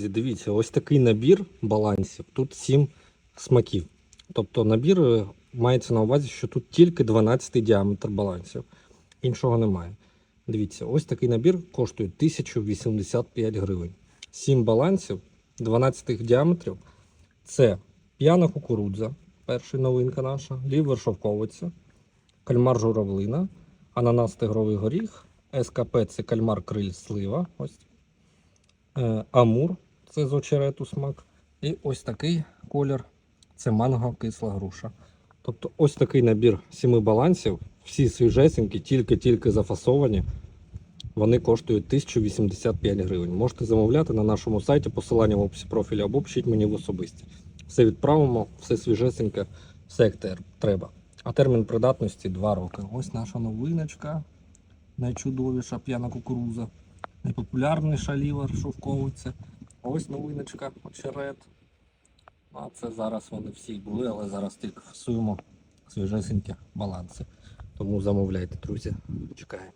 друзі, дивіться, ось такий набір балансів. Тут 7 смаків. Тобто набір е, мається на увазі, що тут тільки 12 діаметр балансів. Іншого немає. Дивіться, ось такий набір коштує 1085 гривень. 7 балансів, 12 діаметрів. Це п'яна кукурудза, перша новинка наша, лівер шовковиця, кальмар журавлина, ананас тигровий горіх, СКП це кальмар криль слива. Ось. Е, Амур це з очерету смак. І ось такий колір це манго кисла груша. Тобто ось такий набір сіми балансів, всі свіжесенькі, тільки-тільки зафасовані. Вони коштують 1085 гривень. Можете замовляти на нашому сайті, посилання в описі профіля або пишіть мені в особисті. Все відправимо, все свіжесеньке, все як треба. А термін придатності 2 роки. Ось наша новиночка. Найчудовіша п'яна кукуруза. Найпопулярніша лівер шовковиця. Ось новиночка, очерет. А це зараз вони всі були, але зараз тільки фасуємо свіжесенькі баланси. Тому замовляйте, друзі. Чекаємо.